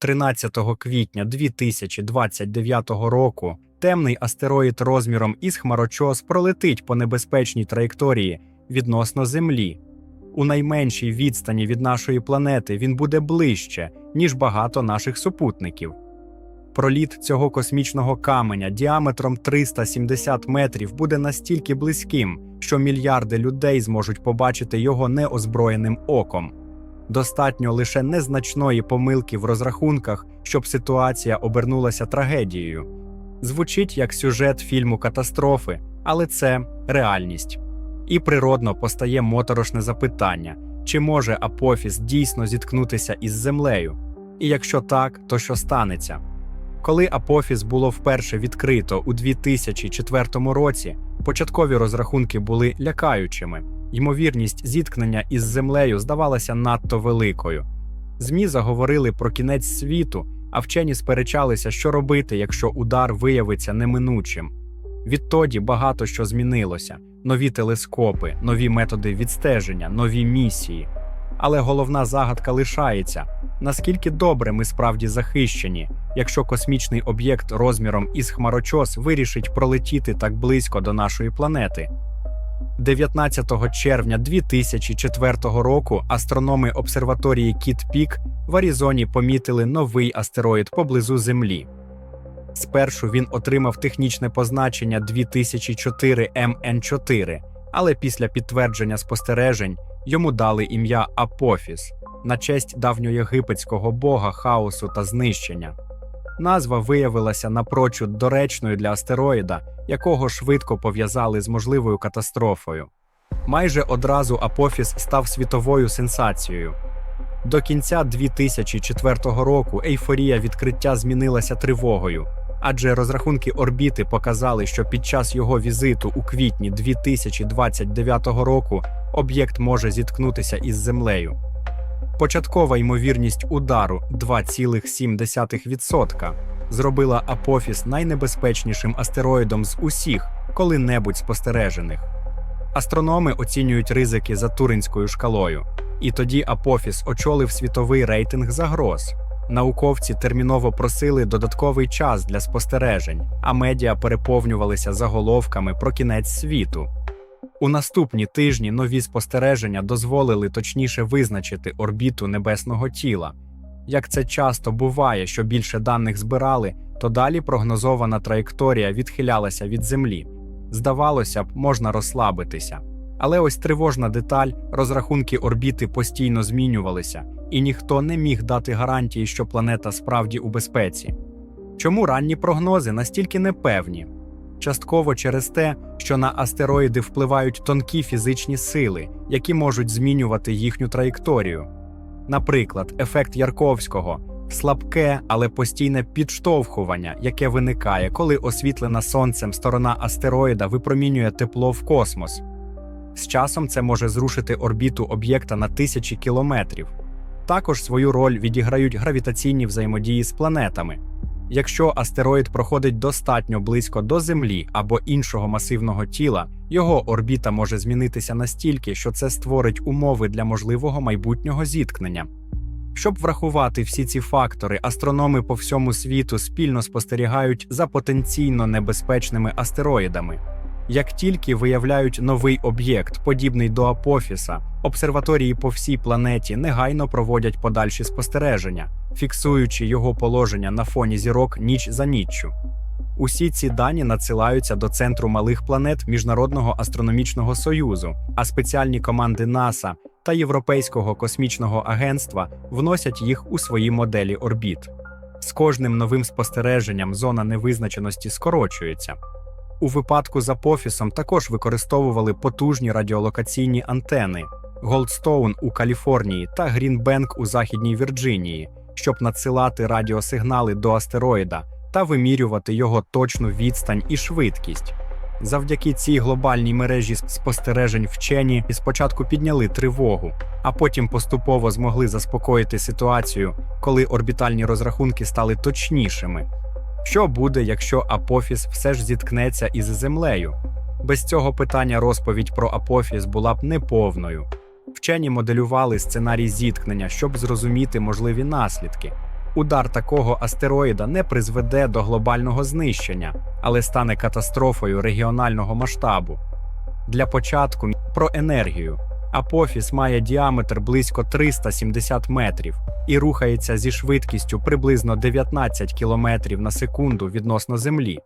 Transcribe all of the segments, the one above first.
13 квітня 2029 року темний астероїд розміром із хмарочос пролетить по небезпечній траєкторії відносно Землі. У найменшій відстані від нашої планети він буде ближче, ніж багато наших супутників. Проліт цього космічного каменя діаметром 370 метрів буде настільки близьким, що мільярди людей зможуть побачити його неозброєним оком. Достатньо лише незначної помилки в розрахунках, щоб ситуація обернулася трагедією. Звучить як сюжет фільму катастрофи, але це реальність. І природно постає моторошне запитання: чи може Апофіс дійсно зіткнутися із землею? І якщо так, то що станеться? Коли Апофіс було вперше відкрито у 2004 році, початкові розрахунки були лякаючими. Ймовірність зіткнення із землею здавалася надто великою. ЗМІ заговорили про кінець світу, а вчені сперечалися, що робити, якщо удар виявиться неминучим. Відтоді багато що змінилося: нові телескопи, нові методи відстеження, нові місії. Але головна загадка лишається: наскільки добре ми справді захищені, якщо космічний об'єкт розміром із хмарочос вирішить пролетіти так близько до нашої планети. 19 червня 2004 року астрономи обсерваторії Кіт Пік в Аризоні помітили новий астероїд поблизу Землі. Спершу він отримав технічне позначення 2004 МН4, але після підтвердження спостережень йому дали ім'я Апофіс на честь давньоєгипетського бога хаосу та знищення. Назва виявилася напрочуд доречною для астероїда, якого швидко пов'язали з можливою катастрофою. Майже одразу Апофіс став світовою сенсацією. До кінця 2004 року ейфорія відкриття змінилася тривогою, адже розрахунки орбіти показали, що під час його візиту у квітні 2029 року об'єкт може зіткнутися із землею. Початкова ймовірність удару 2,7% зробила Апофіс найнебезпечнішим астероїдом з усіх коли-небудь спостережених. Астрономи оцінюють ризики за туринською шкалою, і тоді Апофіс очолив світовий рейтинг загроз. Науковці терміново просили додатковий час для спостережень, а медіа переповнювалися заголовками про кінець світу. У наступні тижні нові спостереження дозволили точніше визначити орбіту небесного тіла. Як це часто буває, що більше даних збирали, то далі прогнозована траєкторія відхилялася від Землі. Здавалося б, можна розслабитися. Але ось тривожна деталь, розрахунки орбіти постійно змінювалися, і ніхто не міг дати гарантії, що планета справді у безпеці. Чому ранні прогнози настільки непевні? Частково через те, що на астероїди впливають тонкі фізичні сили, які можуть змінювати їхню траєкторію. Наприклад, ефект Ярковського слабке, але постійне підштовхування, яке виникає, коли освітлена сонцем сторона астероїда випромінює тепло в космос. З часом це може зрушити орбіту об'єкта на тисячі кілометрів. Також свою роль відіграють гравітаційні взаємодії з планетами. Якщо астероїд проходить достатньо близько до Землі або іншого масивного тіла, його орбіта може змінитися настільки, що це створить умови для можливого майбутнього зіткнення. Щоб врахувати всі ці фактори, астрономи по всьому світу спільно спостерігають за потенційно небезпечними астероїдами. Як тільки виявляють новий об'єкт, подібний до Апофіса, обсерваторії по всій планеті негайно проводять подальші спостереження, фіксуючи його положення на фоні зірок ніч за ніччю. Усі ці дані надсилаються до центру малих планет Міжнародного астрономічного союзу, а спеціальні команди НАСА та Європейського космічного агентства вносять їх у свої моделі орбіт. З кожним новим спостереженням зона невизначеності скорочується. У випадку з Апофісом також використовували потужні радіолокаційні антени Голдстоун у Каліфорнії та Грінбенк у Західній Вірджинії, щоб надсилати радіосигнали до астероїда та вимірювати його точну відстань і швидкість. Завдяки цій глобальній мережі спостережень вчені спочатку підняли тривогу, а потім поступово змогли заспокоїти ситуацію, коли орбітальні розрахунки стали точнішими. Що буде, якщо Апофіс все ж зіткнеться із землею? Без цього питання розповідь про Апофіс була б неповною. Вчені моделювали сценарій зіткнення, щоб зрозуміти можливі наслідки. Удар такого астероїда не призведе до глобального знищення, але стане катастрофою регіонального масштабу. Для початку про енергію. Апофіс має діаметр близько 370 метрів і рухається зі швидкістю приблизно 19 км на секунду відносно Землі.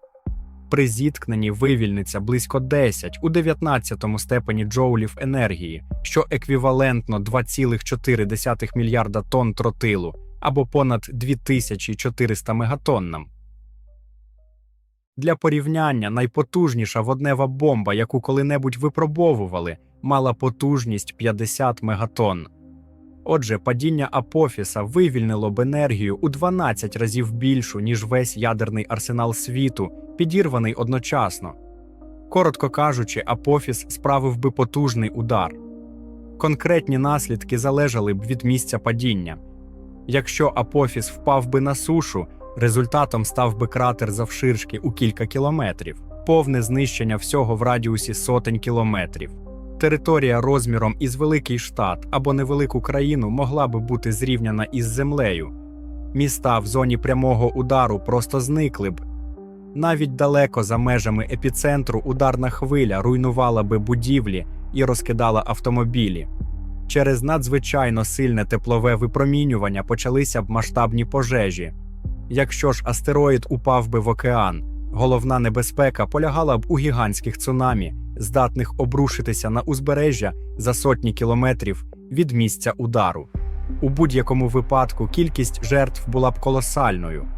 При зіткненні вивільниться близько 10 у 19 степені джоулів енергії, що еквівалентно 2,4 мільярда тонн тротилу або понад 2400 мегатоннам. Для порівняння найпотужніша воднева бомба, яку коли-небудь випробовували, мала потужність 50 мегатонн. Отже, падіння Апофіса вивільнило б енергію у 12 разів більшу, ніж весь ядерний арсенал світу, підірваний одночасно. Коротко кажучи, Апофіс справив би потужний удар. Конкретні наслідки залежали б від місця падіння. Якщо Апофіс впав би на сушу, результатом став би кратер завширшки у кілька кілометрів, повне знищення всього в радіусі сотень кілометрів. Територія розміром із великий штат або невелику країну могла би бути зрівняна із землею. Міста в зоні прямого удару просто зникли б. Навіть далеко за межами епіцентру ударна хвиля руйнувала би будівлі і розкидала автомобілі. Через надзвичайно сильне теплове випромінювання почалися б масштабні пожежі. Якщо ж астероїд упав би в океан, головна небезпека полягала б у гігантських цунамі, здатних обрушитися на узбережжя за сотні кілометрів від місця удару. У будь-якому випадку кількість жертв була б колосальною.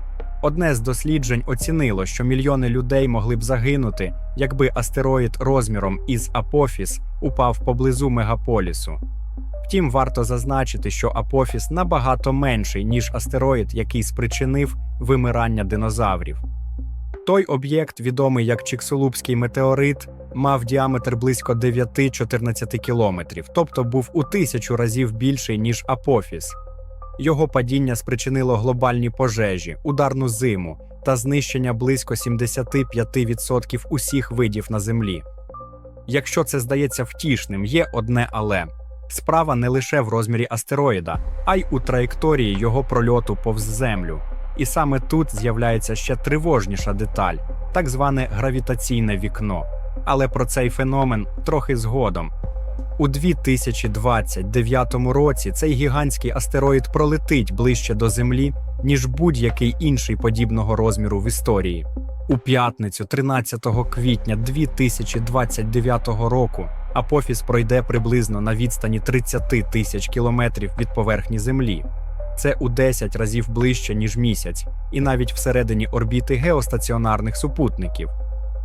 Одне з досліджень оцінило, що мільйони людей могли б загинути, якби астероїд розміром із Апофіс упав поблизу мегаполісу. Втім, варто зазначити, що Апофіс набагато менший, ніж астероїд, який спричинив вимирання динозаврів. Той об'єкт, відомий як Чиксулубський метеорит, мав діаметр близько 9-14 кілометрів, тобто був у тисячу разів більший, ніж Апофіс. Його падіння спричинило глобальні пожежі, ударну зиму та знищення близько 75% усіх видів на Землі. Якщо це здається втішним, є одне але. Справа не лише в розмірі астероїда, а й у траєкторії його прольоту повз Землю. І саме тут з'являється ще тривожніша деталь так зване гравітаційне вікно. Але про цей феномен трохи згодом. У 2029 році цей гігантський астероїд пролетить ближче до Землі, ніж будь-який інший подібного розміру в історії. У п'ятницю, 13 квітня 2029 року, Апофіс пройде приблизно на відстані 30 тисяч кілометрів від поверхні Землі. Це у 10 разів ближче, ніж місяць, і навіть всередині орбіти геостаціонарних супутників.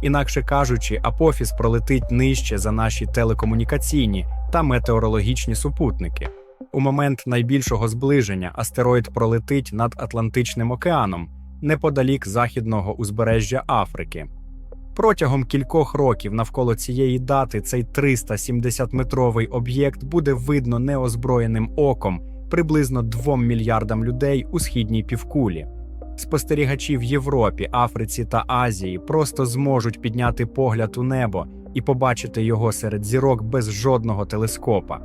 Інакше кажучи, Апофіс пролетить нижче за наші телекомунікаційні та метеорологічні супутники. У момент найбільшого зближення астероїд пролетить над Атлантичним океаном неподалік західного узбережжя Африки. Протягом кількох років навколо цієї дати цей 370-метровий об'єкт буде видно неозброєним оком приблизно 2 мільярдам людей у східній півкулі. Спостерігачі в Європі, Африці та Азії просто зможуть підняти погляд у небо і побачити його серед зірок без жодного телескопа.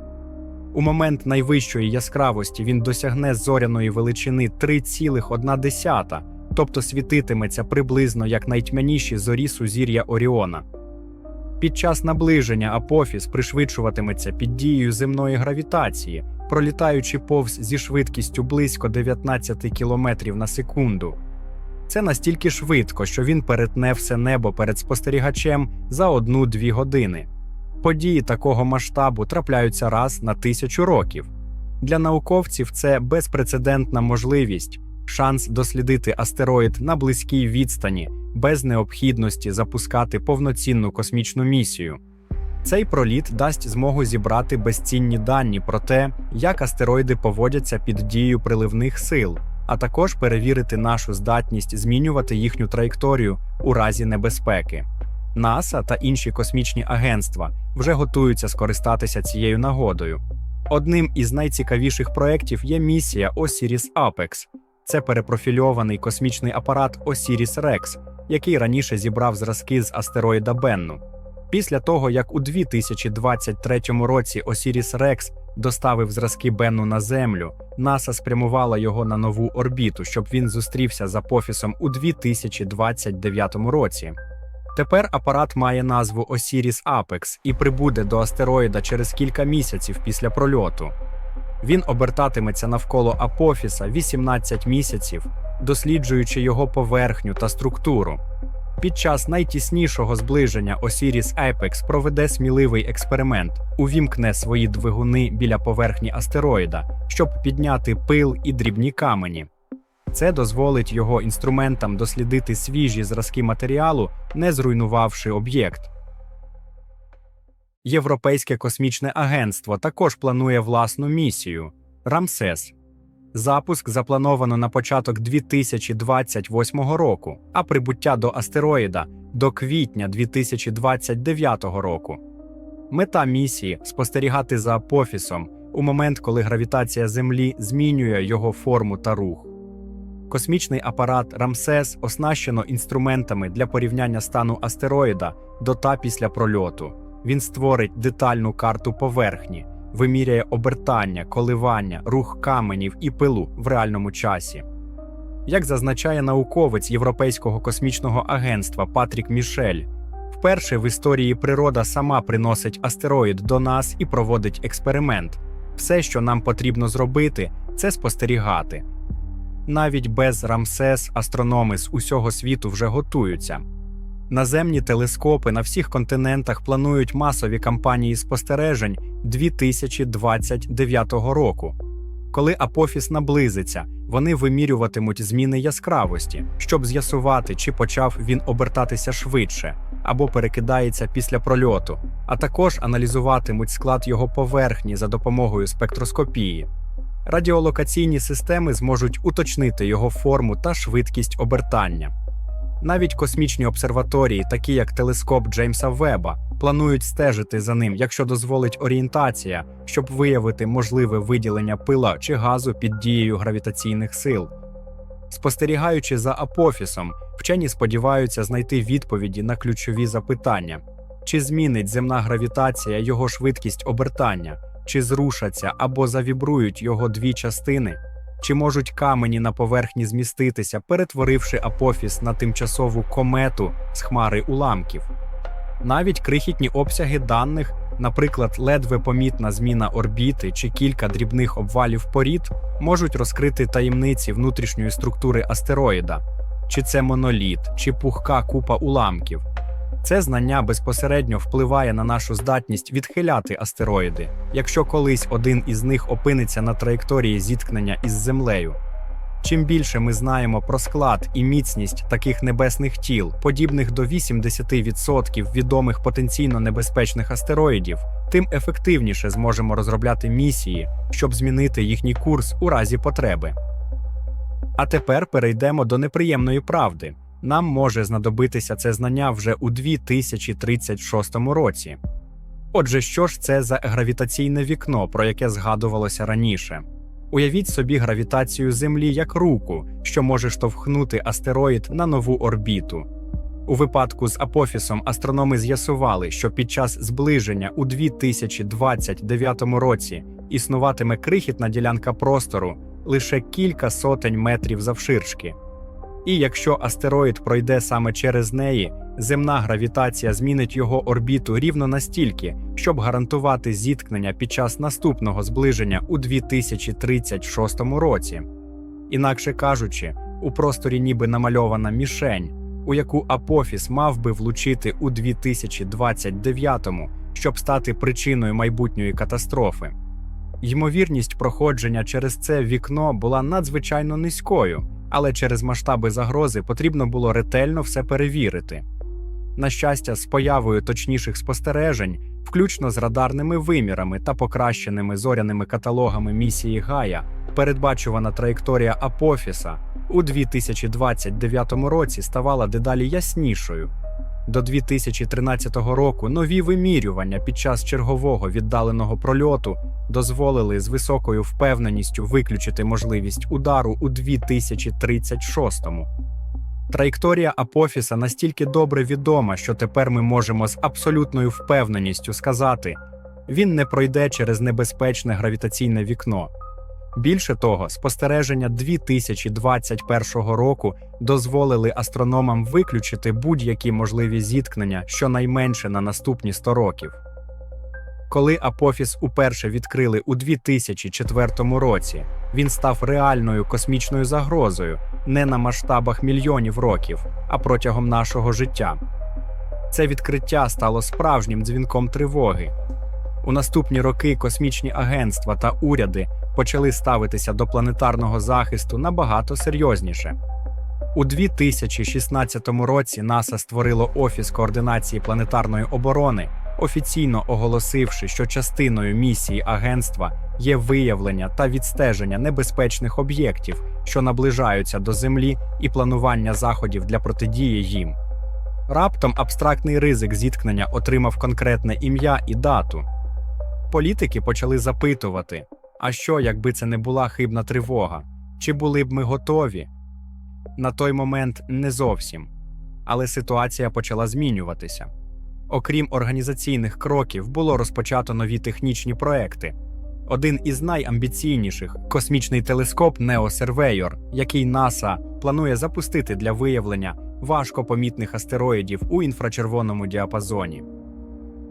У момент найвищої яскравості він досягне зоряної величини 3,1, тобто світитиметься приблизно як найтьмяніші зорі сузір'я Оріона. Під час наближення Апофіс пришвидшуватиметься під дією земної гравітації, пролітаючи повз зі швидкістю близько 19 км на секунду. Це настільки швидко, що він перетне все небо перед спостерігачем за одну-дві години. Події такого масштабу трапляються раз на тисячу років. Для науковців це безпрецедентна можливість, шанс дослідити астероїд на близькій відстані без необхідності запускати повноцінну космічну місію. Цей проліт дасть змогу зібрати безцінні дані про те, як астероїди поводяться під дією приливних сил, а також перевірити нашу здатність змінювати їхню траєкторію у разі небезпеки. НАСА та інші космічні агентства вже готуються скористатися цією нагодою. Одним із найцікавіших проєктів є місія Osiris Apex. Це перепрофільований космічний апарат Osiris Rex, який раніше зібрав зразки з астероїда Бенну. Після того, як у 2023 році Осіріс Рекс доставив зразки Бену на Землю, НАСА спрямувала його на нову орбіту, щоб він зустрівся з Апофісом у 2029 році. Тепер апарат має назву Osiris Apex і прибуде до астероїда через кілька місяців після прольоту. Він обертатиметься навколо Апофіса 18 місяців, досліджуючи його поверхню та структуру. Під час найтіснішого зближення Osiris Apex проведе сміливий експеримент, увімкне свої двигуни біля поверхні астероїда, щоб підняти пил і дрібні камені. Це дозволить його інструментам дослідити свіжі зразки матеріалу, не зруйнувавши об'єкт. Європейське космічне агентство також планує власну місію Рамсес. Запуск заплановано на початок 2028 року, а прибуття до астероїда до квітня 2029 року. Мета місії спостерігати за апофісом у момент, коли гравітація Землі змінює його форму та рух. Космічний апарат Рамсес оснащено інструментами для порівняння стану астероїда до та після прольоту. Він створить детальну карту поверхні, виміряє обертання, коливання, рух каменів і пилу в реальному часі. Як зазначає науковець Європейського космічного агентства Патрік Мішель, вперше в історії природа сама приносить астероїд до нас і проводить експеримент. Все, що нам потрібно зробити, це спостерігати. Навіть без Рамсес астрономи з усього світу вже готуються. Наземні телескопи на всіх континентах планують масові кампанії спостережень 2029 року. Коли Апофіс наблизиться, вони вимірюватимуть зміни яскравості, щоб з'ясувати, чи почав він обертатися швидше або перекидається після прольоту, а також аналізуватимуть склад його поверхні за допомогою спектроскопії. Радіолокаційні системи зможуть уточнити його форму та швидкість обертання. Навіть космічні обсерваторії, такі як телескоп Джеймса Веба, планують стежити за ним, якщо дозволить орієнтація, щоб виявити можливе виділення пила чи газу під дією гравітаційних сил. Спостерігаючи за апофісом, вчені сподіваються знайти відповіді на ключові запитання: чи змінить земна гравітація його швидкість обертання, чи зрушаться або завібрують його дві частини. Чи можуть камені на поверхні зміститися, перетворивши апофіс на тимчасову комету з хмари уламків? Навіть крихітні обсяги даних, наприклад, ледве помітна зміна орбіти чи кілька дрібних обвалів порід, можуть розкрити таємниці внутрішньої структури астероїда, чи це моноліт, чи пухка купа уламків. Це знання безпосередньо впливає на нашу здатність відхиляти астероїди, якщо колись один із них опиниться на траєкторії зіткнення із Землею. Чим більше ми знаємо про склад і міцність таких небесних тіл, подібних до 80% відомих потенційно небезпечних астероїдів, тим ефективніше зможемо розробляти місії, щоб змінити їхній курс у разі потреби. А тепер перейдемо до неприємної правди. Нам може знадобитися це знання вже у 2036 році. Отже, що ж це за гравітаційне вікно, про яке згадувалося раніше? Уявіть собі гравітацію Землі як руку, що може штовхнути астероїд на нову орбіту. У випадку з Апофісом астрономи з'ясували, що під час зближення у 2029 році існуватиме крихітна ділянка простору лише кілька сотень метрів завширшки. І якщо астероїд пройде саме через неї, земна гравітація змінить його орбіту рівно настільки, щоб гарантувати зіткнення під час наступного зближення у 2036 році. Інакше кажучи, у просторі ніби намальована мішень, у яку Апофіс мав би влучити у 2029-му, щоб стати причиною майбутньої катастрофи. Ймовірність проходження через це вікно була надзвичайно низькою але через масштаби загрози потрібно було ретельно все перевірити. На щастя, з появою точніших спостережень, включно з радарними вимірами та покращеними зоряними каталогами місії Гая, передбачувана траєкторія Апофіса у 2029 році ставала дедалі яснішою. До 2013 року нові вимірювання під час чергового віддаленого прольоту дозволили з високою впевненістю виключити можливість удару у 2036-му. Траєкторія Апофіса настільки добре відома, що тепер ми можемо з абсолютною впевненістю сказати, він не пройде через небезпечне гравітаційне вікно. Більше того, спостереження 2021 року дозволили астрономам виключити будь-які можливі зіткнення щонайменше на наступні 100 років. Коли Апофіс уперше відкрили у 2004 році, він став реальною космічною загрозою не на масштабах мільйонів років, а протягом нашого життя. Це відкриття стало справжнім дзвінком тривоги. У наступні роки космічні агентства та уряди почали ставитися до планетарного захисту набагато серйозніше. У 2016 році НАСА створило Офіс координації планетарної оборони, офіційно оголосивши, що частиною місії агентства є виявлення та відстеження небезпечних об'єктів, що наближаються до Землі, і планування заходів для протидії їм. Раптом абстрактний ризик зіткнення отримав конкретне ім'я і дату. Політики почали запитувати: а що, якби це не була хибна тривога? Чи були б ми готові? На той момент не зовсім. Але ситуація почала змінюватися. Окрім організаційних кроків, було розпочато нові технічні проекти. Один із найамбіційніших космічний телескоп Неосервейор, який НАСА планує запустити для виявлення важкопомітних астероїдів у інфрачервоному діапазоні.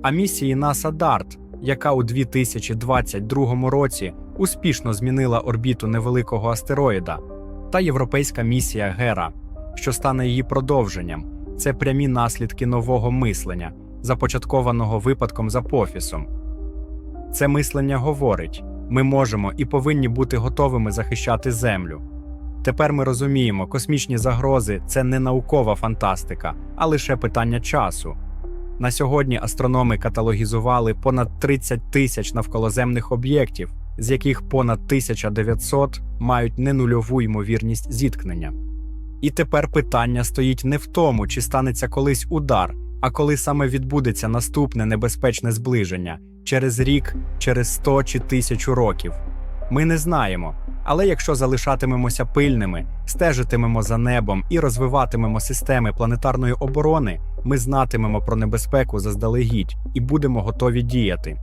А місії НАСА DART, яка у 2022 році успішно змінила орбіту невеликого астероїда, та європейська місія Гера, що стане її продовженням, це прямі наслідки нового мислення, започаткованого випадком з Апофісом. Це мислення говорить: ми можемо і повинні бути готовими захищати Землю. Тепер ми розуміємо, космічні загрози це не наукова фантастика, а лише питання часу. На сьогодні астрономи каталогізували понад 30 тисяч навколоземних об'єктів, з яких понад 1900 мають ненульову ймовірність зіткнення. І тепер питання стоїть не в тому, чи станеться колись удар, а коли саме відбудеться наступне небезпечне зближення через рік, через 100 чи тисячу років. Ми не знаємо. Але якщо залишатимемося пильними, стежитимемо за небом і розвиватимемо системи планетарної оборони, ми знатимемо про небезпеку заздалегідь і будемо готові діяти.